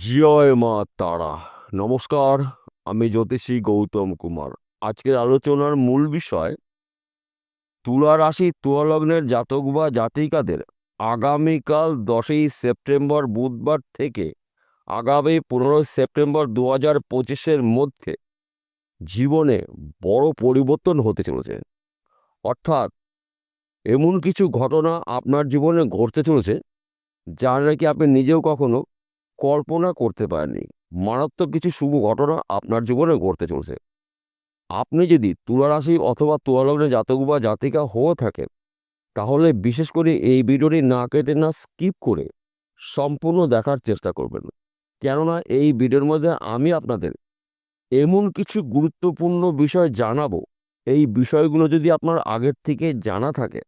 জয় মা তারা। নমস্কার, আমি জ্যোতিষী গৌতম কুমার। আজকের আলোচনার মূল বিষয়, তুলা রাশি, তুলা লগ্নের জাতক বা জাতিকাদের আগামীকাল দশই সেপ্টেম্বর বুধবার থেকে আগামী পনেরোই সেপ্টেম্বর দু হাজার পঁচিশের মধ্যে জীবনে বড় পরিবর্তন হতে চলেছে। অর্থাৎ এমন কিছু ঘটনা আপনার জীবনে ঘটতে চলেছে, যা নাকি আপনি নিজেও কখনো কল্পনা করতে পারেননি। মারাত্মক কিছু শুভ ঘটনা আপনার জীবনে ঘটতে চলছে। আপনি যদি তুলারাশি অথবা তুলা লগ্নে জাতক বা জাতিকা হয়ে থাকেন, তাহলে বিশেষ করে এই ভিডিওটি না কেটে না স্কিপ করে সম্পূর্ণ দেখার চেষ্টা করবেন। কেননা এই ভিডিওর মধ্যে আমি আপনাদের এমন কিছু গুরুত্বপূর্ণ বিষয় জানাব। এই বিষয়গুলো যদি আপনার আগের থেকে জানা থাকে,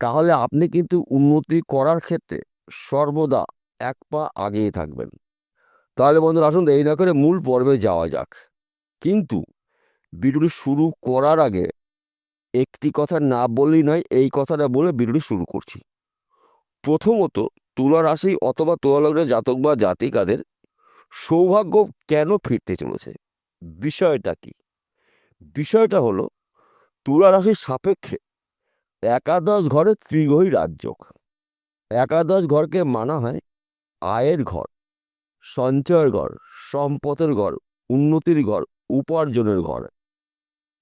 তাহলে আপনি কিন্তু উন্নতি করার ক্ষেত্রে সর্বদা এক পা আগেই থাকবেন। তাহলে বন্ধুরা আসুন এই না করে মূল পর্বে যাওয়া যাক। কিন্তু ভিডিওটি শুরু করার আগে একটি কথা না বললেই নয়, এই কথাটা বলে ভিডিওটি শুরু করছি। প্রথমত, তুলা রাশি অথবা তুলা লগ্নের জাতক বা জাতিকাদের সৌভাগ্য কেন ফিরতে চলেছে? বিষয়টা কি? বিষয়টা হলো, তুলা রাশির সাপেক্ষে একাদশ ঘরে ত্রিগ্রহী রাজযোগ। একাদশ ঘরকে মানা হয় আয়ের ঘর, সঞ্চয়ের ঘর, সম্পদের ঘর, উন্নতির ঘর, উপার্জনের ঘর।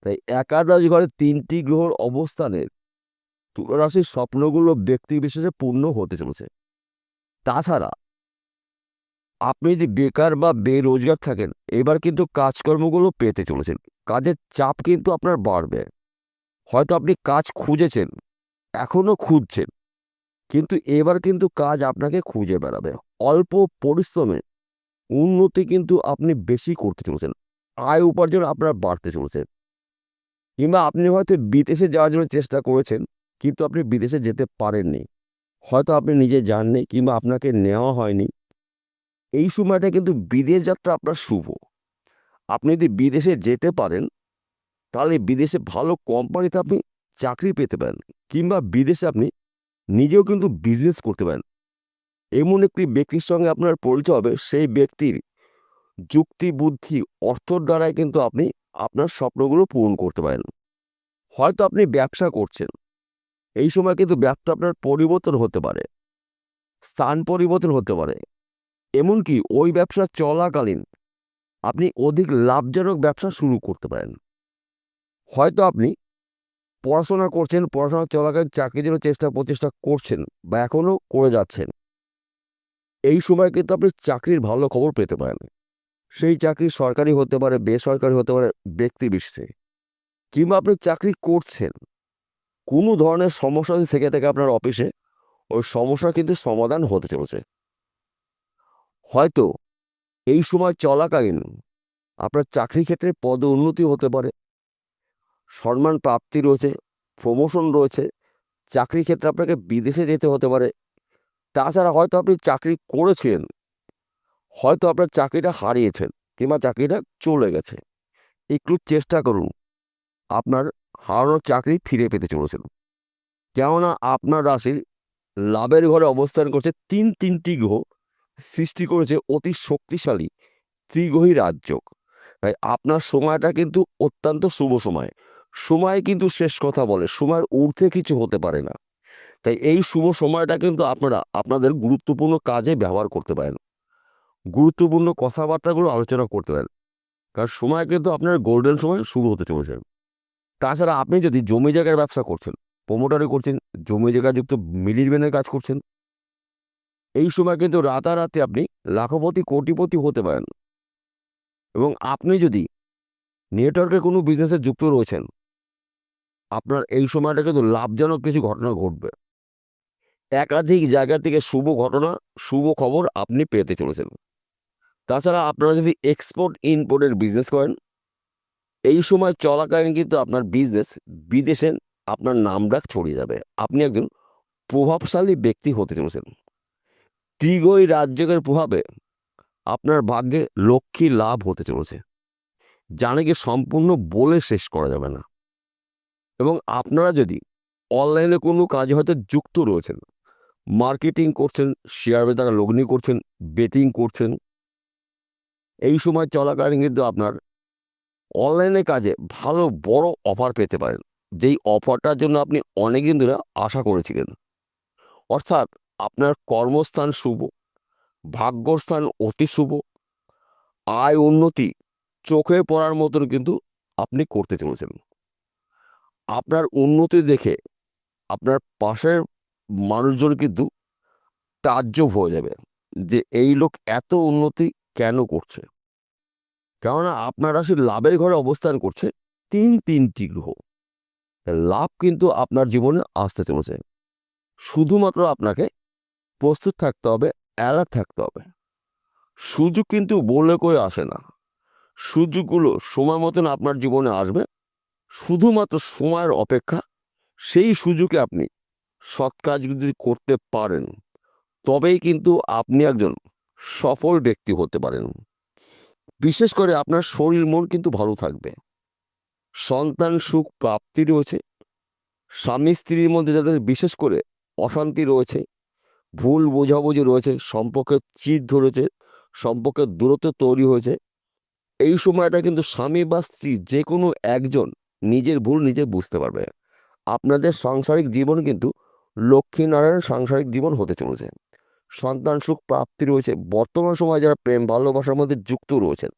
তাই একাদশ ঘরে তিনটি গ্রহর অবস্থানের তুলারাশির স্বপ্নগুলো ব্যক্তি বিশেষে পূর্ণ হতে চলেছে। তাছাড়া, আপনি যদি বেকার বা বেরোজগার থাকেন, এবার কিন্তু কাজকর্মগুলো পেতে চলেছেন। কাজের চাপ কিন্তু আপনার বাড়বে। হয়তো আপনি কাজ খুঁজেছেন, এখনও খুঁজছেন। কিন্তু এবার কিন্তু কাজ আপনাকে খুঁজে বেড়াবে। অল্প পরিশ্রমে উন্নতি কিন্তু আপনি বেশি করতে চলেছেন। আয় উপার্জন আপনার বাড়তে চলেছে। কিংবা আপনি হয়তো বিদেশে যাওয়ার জন্য চেষ্টা করেছেন, কিন্তু আপনি বিদেশে যেতে পারেননি। হয়তো আপনি নিজে যাননি কিংবা আপনাকে নেওয়া হয়নি। এই সময়টা কিন্তু বিদেশ যাত্রা আপনার শুভ। আপনি যদি বিদেশে যেতে পারেন, তাহলে বিদেশে ভালো কোম্পানিতে আপনি চাকরি পেতে পারেন। কিংবা বিদেশে আপনি নিজেও কিন্তু বিজনেস করতে পারেন। এমন একটি ব্যক্তির সঙ্গে আপনার পরিচয় হবে, সেই ব্যক্তির যুক্তি, বুদ্ধি, অর্থর দ্বারাই কিন্তু আপনি আপনার স্বপ্নগুলো পূরণ করতে পারেন। হয়তো আপনি ব্যবসা করছেন। এই সময় কিন্তু ব্যবসা আপনার পরিবর্তন হতে পারে। স্থান পরিবর্তন হতে পারে। এমনকি ওই ব্যবসা চলাকালীন আপনি অধিক লাভজনক ব্যবসা শুরু করতে পারেন। হয়তো আপনি পড়াশোনা করছেন, পড়াশোনা চলাকালীন চাকরির জন্য চেষ্টা প্রচেষ্টা করছেন বা এখনও করে যাচ্ছেন। এই সময় কিন্তু আপনি চাকরির ভালো খবর পেতে পারেন। সেই চাকরি সরকারি হতে পারে, বেসরকারি হতে পারে ব্যক্তি বিশেষে কিংবা আপনি চাকরি করছেন, কোনো ধরনের সমস্যা থেকে থাকে আপনার অফিসে, ওই সমস্যা কিন্তু সমাধান হতে চলেছে। হয়তো এই সময় চলাকালীন আপনার চাকরি ক্ষেত্রে পদ উন্নতি হতে পারে সম্মান প্রাপ্তি রয়েছে প্রমোশন রয়েছে চাকরি ক্ষেত্রে আপনাকে বিদেশে যেতে হতে পারে। তাছাড়া হয়তো আপনি চাকরি করেছেন, হয়তো আপনার চাকরিটা হারিয়েছেন কিংবা চাকরিটা চলে গেছে। একটু চেষ্টা করুন, আপনার হারানোর চাকরি ফিরে পেতে চলেছেন। কেননা আপনার রাশির লাভের ঘরে অবস্থান করছে তিন তিনটি গ্রহ সৃষ্টি করেছে অতি শক্তিশালী ত্রিগ্রহী রাজযোগ। তাই আপনার সময়টা কিন্তু অত্যন্ত শুভ সময়। সময় কিন্তু শেষ কথা বলে, সময়ের ঊর্ধ্বে কিছু হতে পারে না। তাই এই শুভ সময়টা কিন্তু আপনারা, আপনাদের গুরুত্বপূর্ণ কাজে ব্যবহার করতে পারেন। গুরুত্বপূর্ণ কথাবার্তাগুলো আলোচনা করতে পারেন। কারণ সময় কিন্তু আপনার গোল্ডেন সময় শুরু হতে চলেছে। তাছাড়া আপনি যদি জমি জায়গার ব্যবসা করছেন প্রমোটারি করছেন, জমি জায়গাযুক্ত মিলিরবেনের কাজ করছেন, এই সময় কিন্তু রাতারাতি আপনি লাখপতি, কোটিপতি হতে পারেন। এবং আপনি যদি নেটওয়ার্কের কোনো বিজনেসে যুক্ত রয়েছেন আপনার এই সময়টা কিন্তু লাভজনক কিছু ঘটনা ঘটবে। একাধিক জায়গা থেকে শুভ ঘটনা, শুভ খবর আপনি পেতে চলেছেন। তাছাড়া আপনারা যদি এক্সপোর্ট ইম্পোর্টের বিজনেস করেন, এই সময় চলাকালীন কিন্তু আপনার বিজনেস বিদেশে আপনার নাম ডাক ছড়িয়ে যাবে। আপনি একজন প্রভাবশালী ব্যক্তি হতে চলেছেন। ত্রিগই রাজ্যের প্রভাবে আপনার ভাগ্যে লক্ষ্মী লাভ হতে চলেছে। যা সম্পূর্ণ বলে শেষ করা যাবে না। এবং আপনারা যদি অনলাইনে কোনো কাজে হয়তো যুক্ত রয়েছেন, মার্কেটিং করছেন শেয়ার বাজারে লগ্নি করছেন বেটিং করছেন, এই সময় চলাকালীন কিন্তু আপনার অনলাইনে কাজে ভালো বড় অফার পেতে পারেন। যেই অফারটার জন্য আপনি অনেকদিন ধরে আশা করেছিলেন। অর্থাৎ আপনার কর্মস্থান শুভ, ভাগ্যস্থান অতি শুভ, আয় উন্নতি চোখে পড়ার মতন কিন্তু আপনি করতে চলেছেন। আপনার উন্নতি দেখে আপনার পাশের মানুষজন কিন্তু তাজ্জব হয়ে যাবে যে এই লোক এত উন্নতি কেন করছে। কেননা আপনার রাশির লাভের ঘরে অবস্থান করছে তিন তিনটি গ্রহ। লাভ কিন্তু আপনার জীবনে আসতে চলেছে। শুধুমাত্র আপনাকে প্রস্তুত থাকতে হবে অ্যালার্ট থাকতে হবে। সুযোগ কিন্তু বলে কই আসে না। সুযোগগুলো সময় মতন আপনার জীবনে আসবে শুধুমাত্র সময়ের অপেক্ষা, সেই সুযোগে আপনি সৎ কাজ যদি করতে পারেন, তবেই কিন্তু আপনি একজন সফল ব্যক্তি হতে পারেন। বিশেষ করে আপনার শরীর, মন কিন্তু ভালো থাকবে। সন্তান সুখ প্রাপ্তি রয়েছে। স্বামী স্ত্রীর মধ্যে যাদের বিশেষ করে অশান্তি রয়েছে, ভুল বোঝাবুঝি রয়েছে, সম্পর্কে চিট ধরেছে সম্পর্কের দূরত্ব তৈরি হয়েছে, এই সময়টা কিন্তু স্বামী বা স্ত্রী যে কোনো একজন নিজের ভুল নিজে বুঝতে পারবে। আপনাদের সাংসারিক জীবন কিন্তু লক্ষ্মীনারায়ণ সাংসারিক জীবন হতে চলেছে। সন্তান সুখ প্রাপ্তি রয়েছে। বর্তমান সময়ে যারা প্রেম, ভালোবাসার মধ্যে যুক্ত রয়েছেন,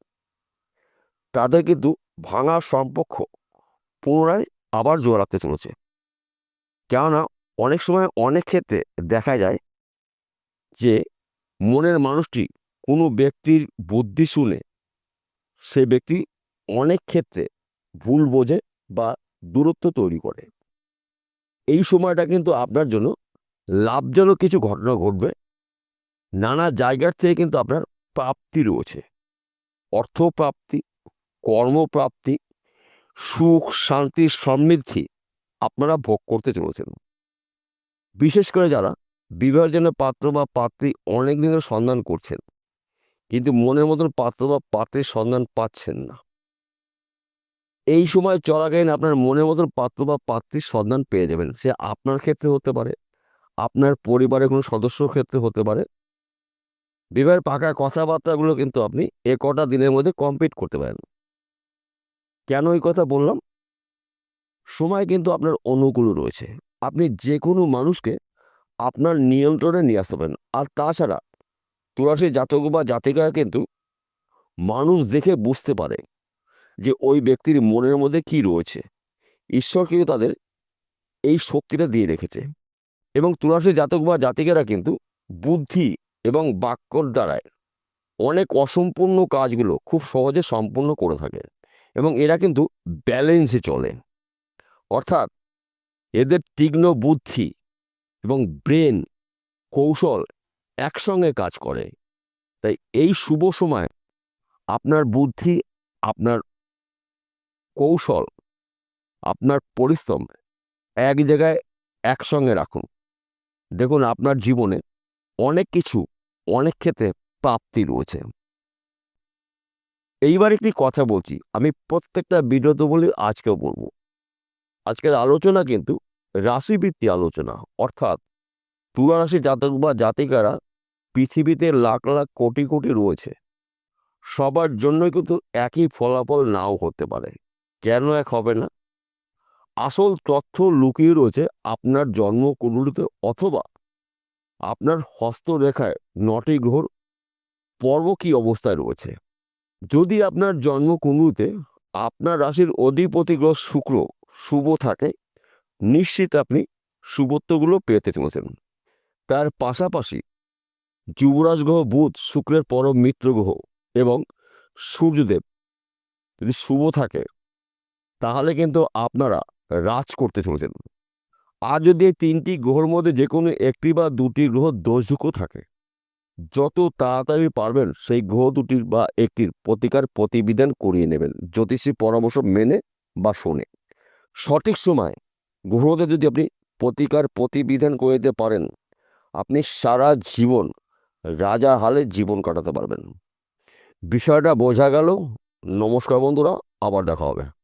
তাদের কিন্তু ভাঙা সম্পর্ক পুনরায় আবার জোর রাখতে চলেছে। কেননা অনেক সময় অনেক ক্ষেত্রে দেখা যায় যে মনের মানুষটি কোনো ব্যক্তির বুদ্ধি শুনে সে ব্যক্তি অনেক ক্ষেত্রে ভুল বোঝে বা দূরত্ব তৈরি করে। এই সময়টা কিন্তু আপনার জন্য লাভজনক কিছু ঘটনা ঘটবে। নানা জায়গার থেকে কিন্তু আপনার প্রাপ্তি রয়েছে। অর্থপ্রাপ্তি, কর্মপ্রাপ্তি, সুখ, শান্তি, সমৃদ্ধি আপনারা ভোগ করতে চলেছেন। বিশেষ করে যারা বিবাহের জন্য পাত্র বা পাত্রী অনেক দিনের সন্ধান করছেন, কিন্তু মনের মতন পাত্র বা পাত্রের সন্ধান পাচ্ছেন না। এই সময় চলাকালীন আপনার মনের মতন পাত্র বা পাত্রীর সন্ধান পেয়ে যাবেন। সে আপনার ক্ষেত্রে হতে পারে, আপনার পরিবারের কোনো সদস্যর ক্ষেত্রে হতে পারে। বিবাহের পাকা কথাবার্তাগুলো কিন্তু আপনি এ কটা দিনের মধ্যে কমপ্লিট করতে পারেন। কেন এই কথা বললাম? সময় কিন্তু আপনার অনুকূল রয়েছে। আপনি যে কোনো মানুষকে আপনার নিয়ন্ত্রণে নিয়ে আসতে পারেন। আর তাছাড়া তুলাসী জাতক বা জাতিকা কিন্তু মানুষ দেখে বুঝতে পারে। যে ওই ব্যক্তির মনের মধ্যে কি রয়েছে। ঈশ্বর কিন্তু তাদের এই শক্তিটা দিয়ে রেখেছে। এবং তুলাসী জাতক বা জাতিকেরা কিন্তু বুদ্ধি এবং বাক্যর দ্বারায় অনেক অসম্পূর্ণ কাজগুলো খুব সহজে সম্পূর্ণ করে থাকে এবং এরা কিন্তু ব্যালেন্সে চলে। অর্থাৎ এদের তীক্ষ্ণ বুদ্ধি এবং ব্রেন কৌশল একসঙ্গে কাজ করে। তাই এই শুভ সময় আপনার বুদ্ধি, আপনার কৌশল, আপনার পরিশ্রম এক জায়গায় একসঙ্গে রাখুন। দেখুন, আপনার জীবনে অনেক কিছু, অনেক ক্ষেত্রে প্রাপ্তি রয়েছে। এইবার একটি কথা বলছি, আমি প্রত্যেকটা ভিডিওতে বলি আজকেও বলব। আজকের আলোচনা কিন্তু রাশিভিত্তিক আলোচনা, অর্থাৎ তুলা রাশি জাতক বা জাতিকারা পৃথিবীতে লাখ লাখ কোটি কোটি রয়েছে। সবার জন্যই কিন্তু একই ফলাফল নাও হতে পারে। কেন এক হবে না? আসল তথ্য লুকিয়ে রয়েছে আপনার জন্মকুণ্ডলিতে অথবা আপনার হস্তরেখায় নটি গ্রহর পর্ব কি অবস্থায় রয়েছে। যদি আপনার জন্মকুণ্ডলিতে আপনার রাশির অধিপতি গ্রহ শুক্র শুভ থাকে, নিশ্চিত আপনি শুভত্বগুলো পেতে চলেছেন। তার পাশাপাশি যুবরাজ গ্রহ বুধ, শুক্রের পরম মিত্র গ্রহ এবং সূর্যদেব যদি শুভ থাকে তাহলে কিন্তু আপনারা রাজ করতে চলেছেন। আর যদি এই তিনটি গ্রহর মধ্যে যে কোনো একটি বা দুটি গ্রহ দোষযুক্ত থাকে, যত তাড়াতাড়ি পারবেন সেই গ্রহ দুটির বা একটির প্রতিকার প্রতিবিধান করিয়ে নেবেন, জ্যোতিষী পরামর্শ মেনে বা শোনে। সঠিক সময় গ্রহদের যদি আপনি প্রতিকার প্রতিবিধান করে দিতে পারেন, আপনি সারা জীবন রাজা হালে জীবন কাটাতে পারবেন। বিষয়টা বোঝা গেল। নমস্কার বন্ধুরা, আবার দেখা হবে।